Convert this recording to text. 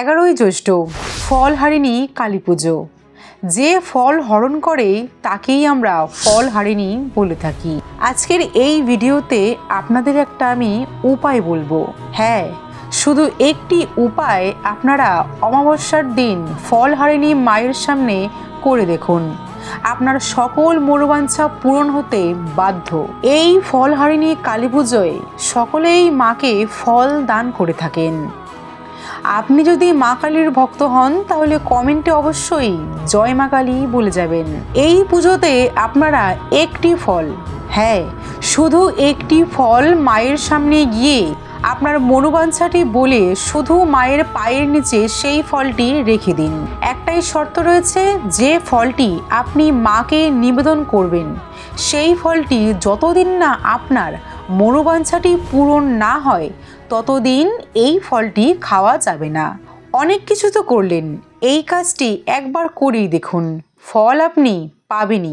এগারোই জ্যৈষ্ঠ ফল হারিণী কালী পুজো। যে ফল হরণ করে তাকেই আমরা ফল হারিণী বলে থাকি। আজকের এই ভিডিওতে আপনাদের একটা আমি উপায় বলব। হ্যাঁ শুধু একটি উপায় আপনারা অমাবস্যার দিন ফল হারিণী মায়ের সামনে করে দেখুন। আপনার সকল মনোবাঞ্ছা পূরণ হতে বাধ্য। এই ফল হারিণী কালী পুজোয় সকলেই মাকে ফল দান করে থাকেন। আপনি যদি মা কালীর ভক্ত হন, তাহলে কমেন্টে অবশ্যই জয় মা কালী বলে যাবেন। এই পুজোতে আপনারা একটি ফল হ্যাঁ শুধু একটি ফল মায়ের সামনে গিয়ে আপনার মনোবাঞ্ছাটি বলে শুধু মায়ের পায়ের নিচে সেই ফলটি রেখে দিন। একটাই শর্ত রয়েছে, যে ফলটি আপনি মাকে নিবেদন করবেন, সেই ফলটি যতদিন না আপনার মনোবাঞ্ছাটি পূরণ না হয়, ততদিন এই ফলটি খাওয়া যাবে না। অনেক কিছু তো করলেন, এই কাজটি একবার করেই দেখুন। ফল আপনি পাবেনই।